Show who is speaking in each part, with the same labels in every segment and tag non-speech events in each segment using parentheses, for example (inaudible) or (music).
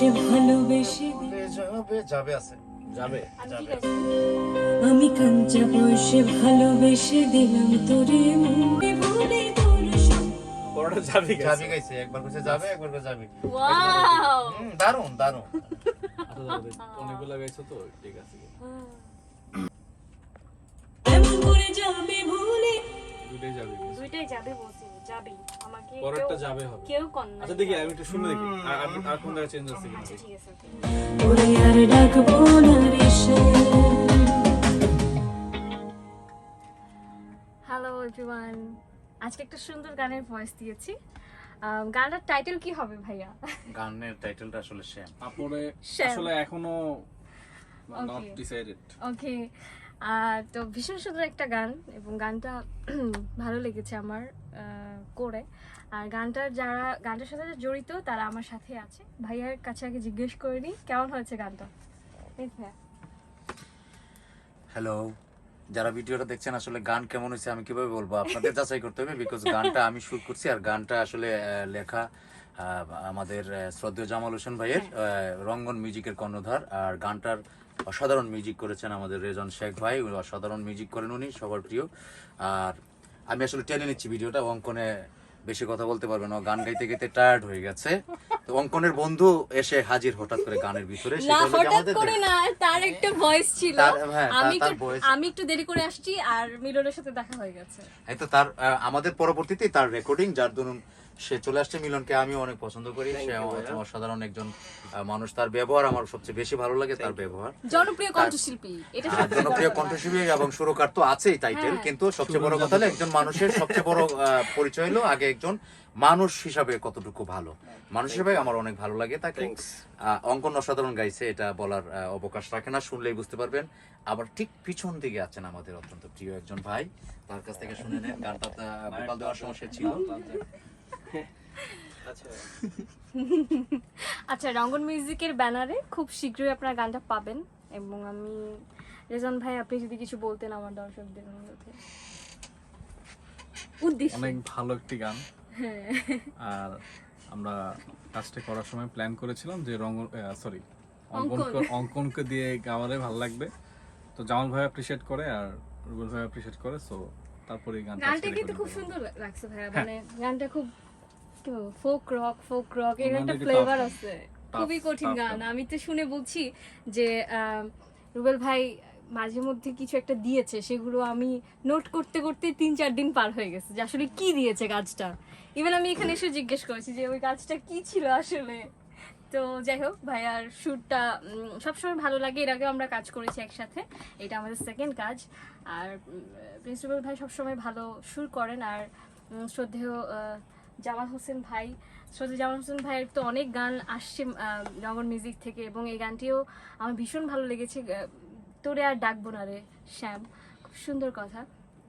Speaker 1: বয়সে ভালোবেসে
Speaker 2: যাবে যাবে আছে।
Speaker 3: যাবে
Speaker 4: আমি ঠিক
Speaker 2: যাবে।
Speaker 4: আছে।
Speaker 1: আমি কাঞ্চা বয়সে ভালোবেসে দিলাম তোরে মনে ভুলে তোর
Speaker 3: পরোটা যাবে
Speaker 2: যাবি গাইছে একবার কইছে যাবে একবার কইছে যাবে।
Speaker 4: ওয়াও!
Speaker 2: দারুণ দারুণ
Speaker 3: আচ্ছা গাইছো তো ঠিক আছে।
Speaker 1: এমন করে যাবে ভুলে।
Speaker 3: দুইটাই যাবে
Speaker 4: দুইটাই যাবে বলছি। যাবি আমাকে
Speaker 3: পরেরটা যাবে হবে।
Speaker 4: কেউ কন
Speaker 3: আচ্ছা দেখি আমি একটু শুনে দেখি। আর আর- কোন জায়গায় চেঞ্জ আছে কিনা?
Speaker 4: আচ্ছা ঠিক আছে
Speaker 1: ওরে আর ডাকবো না রে সে।
Speaker 4: হ্যালো এভরিওয়ান আজকে একটা সুন্দর গানের ভয়েস দিয়েছি। গানটার টাইটেল কি হবে ভাইয়া?
Speaker 2: গানের টাইটেলটা আসলে শ্যাম।
Speaker 3: তারপরে আসলে এখনও নট ডিসাইডেড
Speaker 4: ওকে তো ভীষণ সুন্দর একটা গান এবং গানটা (clears throat) ভালো লেগেছে আমার করে। আর গানটার যারা গানটার সাথে জড়িত তারা আমার সাথে আছে। ভাইয়ার কাছে আগে জিজ্ঞেস করে নিই কেমন হয়েছে গানটা?
Speaker 2: হ্যালো যারা ভিডিওটা দেখছেন আসলে গান কেমন হয়েছে আমি কীভাবে বলব? আপনাদের যাচাই করতে হবে বিকজ গানটা আমি শুট করছি আর গানটা আসলে লেখা আমাদের শ্রদ্ধেয় জামাল হোসেন ভাইয়ের আহ, রঙ্গন মিউজিকের কর্ণধার। আর গানটার অসাধারণ মিউজিক করেছেন আমাদের রেজন শেখ ভাই অসাধারণ মিউজিক করেন উনি সবার প্রিয়। আর আমি আসলে টেনে নিচ্ছি ভিডিওটা অঙ্কনে বেশি কথা বলতে পারবে না গান গাইতে গাইতে টায়ার্ড হয়ে গেছে। তো অঙ্কনের বন্ধু এসে হাজির হঠাৎ করে গানের ভিতরে
Speaker 4: করে না তার একটা ভয়েস ছিল।
Speaker 2: হ্যাঁ,
Speaker 4: আমি একটু আমি একটু দেরি করে আসছি আর মিলনের সাথে দেখা হয়ে গেছে।
Speaker 2: এই তো তার আমাদের পরবর্তীতে তার রেকর্ডিং যার দরুন সে চলে আসছে। মিলনকে আমি অনেক পছন্দ করি। সে অসাধারণ একজন মানুষ। তার ব্যবহার আমার সবচেয়ে বেশি ভালো লাগে তার ব্যবহার।
Speaker 4: জনপ্রিয় কণ্ঠশিল্পী এটা
Speaker 2: জনপ্রিয় কণ্ঠশিল্পী এবং সুরকার তো আছেই টাইটেল
Speaker 4: হ্যাঁ।
Speaker 2: কিন্তু সবচেয়ে বড় কথা হলো একজন মানুষের সবচেয়ে বড় পরিচয় হলো আগে একজন মানুষ হিসাবে কতটুকু ভালো। মানুষ হিসাবে আমার অনেক ভালো লাগে তাকে। আহ, অঙ্কন অসাধারণ গাইছে এটা বলার অবকাশ রাখে না শুনলেই বুঝতে পারবেন। আবার ঠিক পিছন দিকে আছেন আমাদের অত্যন্ত প্রিয় একজন ভাই। তার কাছ থেকে শুনে নেন গানটা ভোকাল দেওয়ার সময় সে ছিল।
Speaker 4: আচ্ছা। রঙ্গন মিউজিকের ব্যানারে খুব শীঘ্রই আপনারা গানটা পাবেন এবং আমি রেজন ভাই আপনি যদি কিছু বলতেন আমার দর্শকদের অনুরোধে উদ্দেশ্য।
Speaker 3: অনেক ভালো একটি গান।
Speaker 4: হ্যাঁ।
Speaker 3: আর আমরা কাজটা করার সময় প্ল্যান করেছিলাম যে রঙ সরি
Speaker 4: অঙ্কন।
Speaker 3: অঙ্কন। অঙ্কনকে দিয়ে গাওয়ালে ভালো লাগবে। তো জামাল ভাই অ্যাপ্রিশিয়েট করে আর রুবেল ভাই অ্যাপ্রিশিয়েট করে সো তারপরে গানটা
Speaker 4: গানটা কিন্তু খুব সুন্দর লাগছে ভাইয়া। মানে গানটা খুব কি বলব ফোক রক ফোক রক এর একটা ফ্লেভার আছে। খুবই কঠিন গান। আমি তো শুনে বলছি যে রুবেল ভাই মাঝে মধ্যে কিছু একটা দিয়েছে সেগুলো আমি নোট করতে করতে তিন চার দিন পার হয়ে গেছে যে আসলে কি দিয়েছে কাজটা ইভেন আমি এখানে এসে জিজ্ঞেস করেছি যে ওই কাজটা কি ছিল আসলে? তো যাই হোক ভাইয়ার শ্যুটটা সবসময় ভালো লাগে। এর আগে আমরা কাজ করেছি একসাথে। এটা আমাদের সেকেন্ড কাজ। আর প্রিন্সিপাল ভাই সবসময় ভালো সুর করেন। আর শ্রদ্ধেয় জামাল হোসেন ভাই শ্রদ্ধেয় জামাল হোসেন ভাইয়ের তো অনেক গান আসছে নগর মিউজিক থেকে, এবং এই গানটিও আমার ভীষণ ভালো লেগেছে তোরে আর ডাকবো না রে, শ্যাম। খুব সুন্দর কথা।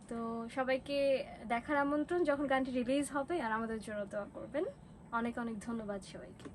Speaker 4: তো সবাইকে দেখার আমন্ত্রণ যখন গানটি রিলিজ হবে, আর আমাদের জন্য দোয়া করবেন। অনেক অনেক ধন্যবাদ সবাইকে।